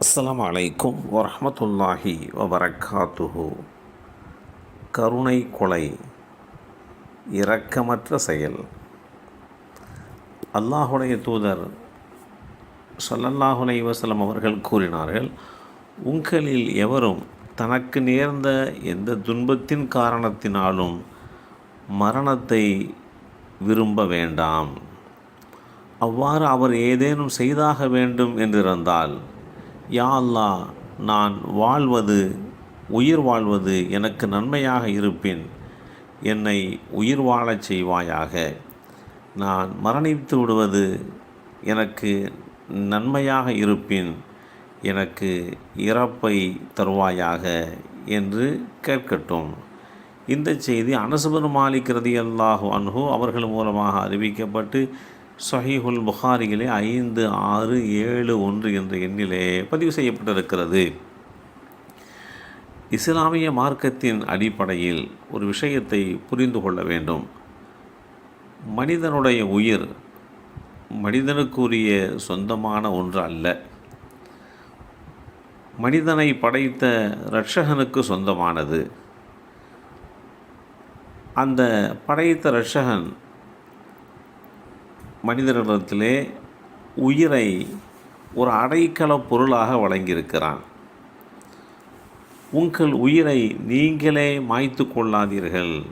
அஸ்லாம் அலைக்கும் வரமத்துல்லாஹி வபரக்காத்துஹு. கருணை கொலை இரக்கமற்ற செயல். அல்லாஹுடைய தூதர் சல்லல்லாஹுலை வசலம் அவர்கள் கூறினார்கள் உங்களில் எவரும் தனக்கு நேர்ந்த எந்த துன்பத்தின் காரணத்தினாலும் மரணத்தை விரும்ப வேண்டாம். அவ்வாறு அவர் ஏதேனும் செய்தாக வேண்டும் என்றிருந்தால் யா அல்லா நான் வாழ்வது உயிர் வாழ்வது எனக்கு நன்மையாக இருப்பின் என்னை உயிர் வாழச் செய்வாயாக. நான் மரணித்து விடுவது எனக்கு நன்மையாக இருப்பின் எனக்கு இறப்பை தருவாயாக என்று கேட்கட்டும். இந்த செய்தி அனசுபன் மாலிக் ரதி அல்லாஹு அன்ஹு அவர்கள் மூலமாக அறிவிக்கப்பட்டு சஹீஹுல் புகாரியிலே ஐந்து ஆறு ஏழு ஒன்று என்ற எண்ணிலே பதிவு செய்யப்பட்டிருக்கிறது. இஸ்லாமிய மார்க்கத்தின் அடிப்படையில் ஒரு விஷயத்தை புரிந்து கொள்ள வேண்டும். மனிதனுடைய உயிர் மனிதனுக்குரிய சொந்தமான ஒன்று அல்ல. மனிதனை படைத்த இரட்சகனுக்கு சொந்தமானது. அந்த படைத்த இரட்சகன் மனிதர்களிடத்திலே உயிரை ஒரு அடைக்கல பொருளாக வழங்கியிருக்கிறான். உங்கள் உயிரை நீங்களே மாய்த்து கொள்ளாதீர்கள்.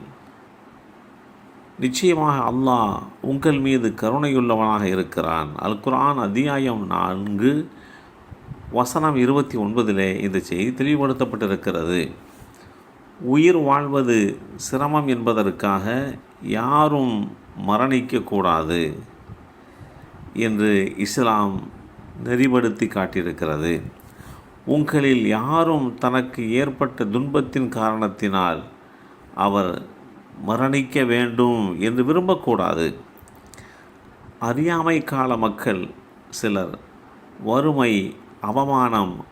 நிச்சயமாக அல்லாஹ் உங்கள் மீது கருணையுள்ளவனாக இருக்கிறான். அல் குரான் அத்தியாயம் நான்கு வசனம் இருபத்தி ஒன்பதிலே இந்த செய்தி தெளிவுபடுத்தப்பட்டிருக்கிறது. உயிர் வாழ்வது சிரமம் என்பதற்காக யாரும் மரணிக்கக்கூடாது. என்று இஸ்லாம் நெறிப்படுத்தி காட்டியிருக்கிறது. உங்களில் யாரும் தனக்கு ஏற்பட்ட துன்பத்தின் காரணத்தினால் அவர் மரணிக்க வேண்டும் என்று விரும்பக்கூடாது. அறியாமை கால மக்கள் சிலர் வறுமை அவமானம்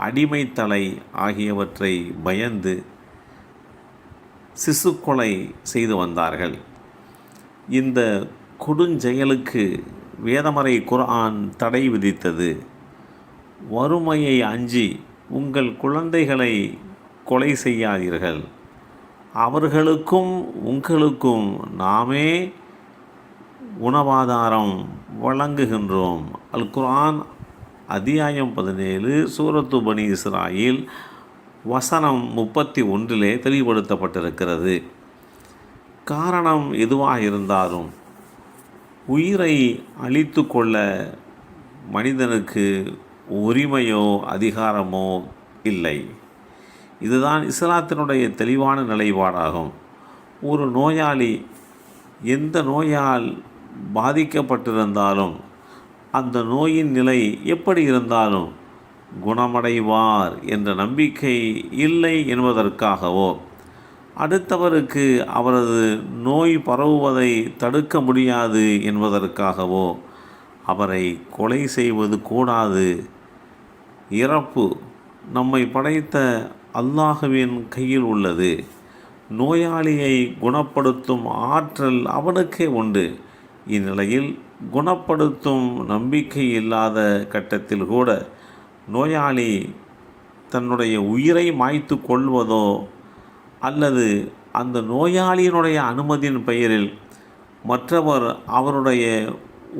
அடிமைத்தலை ஆகியவற்றை பயந்து சிசுக்கொலை செய்து வந்தார்கள். இந்த கொடுஞ்செயலுக்கு வேதமறை குர்ஆன் தடை விதித்தது. வறுமையை அஞ்சி உங்கள் குழந்தைகளை கொலை செய்யாதீர்கள். அவர்களுக்கும் உங்களுக்கும் நாமே உணவாதாரம் வழங்குகின்றோம். அல் குர்ஆன் அத்தியாயம் பதினேழு சூரத்து பனி இஸ்ராயில் வசனம் முப்பத்தி ஒன்றிலே தெளிவுபடுத்தப்பட்டிருக்கிறது. காரணம் எதுவாக இருந்தாலும் உயிரை அழித்து கொள்ள மனிதனுக்கு உரிமையோ அதிகாரமோ இல்லை. இதுதான் இஸ்லாத்தினுடைய தெளிவான நிலைப்பாடாகும். ஒரு நோயாளி எந்த நோயால் பாதிக்கப்பட்டிருந்தாலும் அந்த நோயின் நிலை எப்படி இருந்தாலும் குணமடைவார் என்ற நம்பிக்கை இல்லை என்பதற்காகவோ அடுத்தவருக்கு அவரது நோய் பரவுவதை தடுக்க முடியாது என்பதற்காகவோ அவரை கொலை செய்வது கூடாது. இறப்பு நம்மை படைத்த அல்லாஹுவின் கையில் உள்ளது. நோயாளியை குணப்படுத்தும் ஆற்றல் அவனுக்கே உண்டு. இந்நிலையில் குணப்படுத்தும் நம்பிக்கை இல்லாத கட்டத்தில் கூட நோயாளி தன்னுடைய உயிரை மாய்த்து கொள்வதோ அல்லது அந்த நோயாளியினுடைய அனுமதியின் பெயரில் மற்றவர் அவருடைய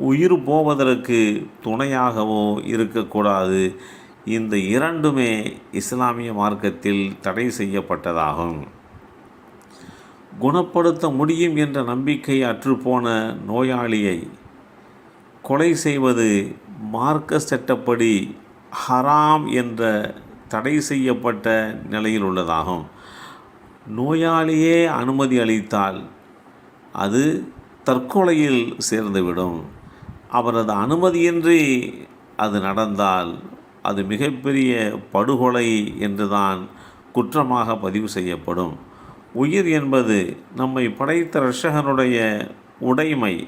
உயிர் போவதற்கு துணையாகவோ இருக்கக்கூடாது. இந்த இரண்டுமே இஸ்லாமிய மார்க்கத்தில் தடை செய்யப்பட்டதாகும். குணப்படுத்த முடியும் என்ற நம்பிக்கை அற்றுப்போன நோயாளியை கொலை செய்வது மார்க்க சட்டப்படி ஹராம் என்ற தடை செய்யப்பட்ட நிலையில் உள்ளதாகும். நோயாளியே அனுமதி அளித்தால் அது தற்கொலையில் சேர்ந்துவிடும். அவரது அனுமதியின்றி அது நடந்தால் அது மிகப்பெரிய படுகொலை என்றுதான் குற்றமாக பதிவு செய்யப்படும். உயிர் என்பது நம்மை படைத்த ரஷகனுடைய உடைமை.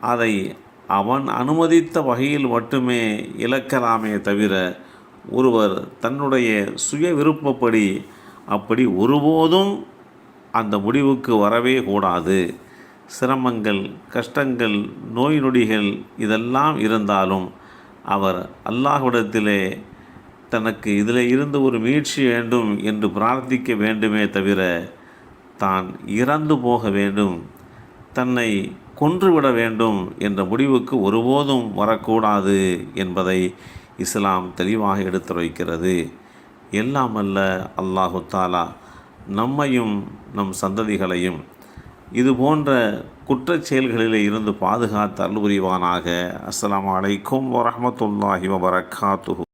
அதை அவன் அனுமதித்த வகையில் மட்டுமே இழக்கலாமே தவிர ஒருவர் தன்னுடைய சுய விருப்பப்படி அப்படி ஒருபோதும் அந்த முடிவுக்கு வரவே கூடாது. சிரமங்கள் கஷ்டங்கள் நோய் நொடிகள் இதெல்லாம் இருந்தாலும் அவர் அல்லாஹ்விடத்திலே தனக்கு இதில் இருந்து ஒரு மீட்சி வேண்டும் என்று பிரார்த்திக்க வேண்டுமே தவிர தான் இறந்து போக வேண்டும் தன்னை கொன்றுவிட வேண்டும் என்ற முடிவுக்கு ஒருபோதும் வரக்கூடாது என்பதை இஸ்லாம் தெளிவாக எடுத்துரைக்கிறது. எல்லாம் அல்ல அல்லாஹு தாலா நம்மையும் நம் சந்ததிகளையும் இது போன்ற குற்றச் செயல்களிலே இருந்து பாதுகாத்து அருள் புரிவானாக. அஸ்ஸலாமு அலைக்கும் வரஹ்மத்துல்லாஹி வபரகாத்துஹு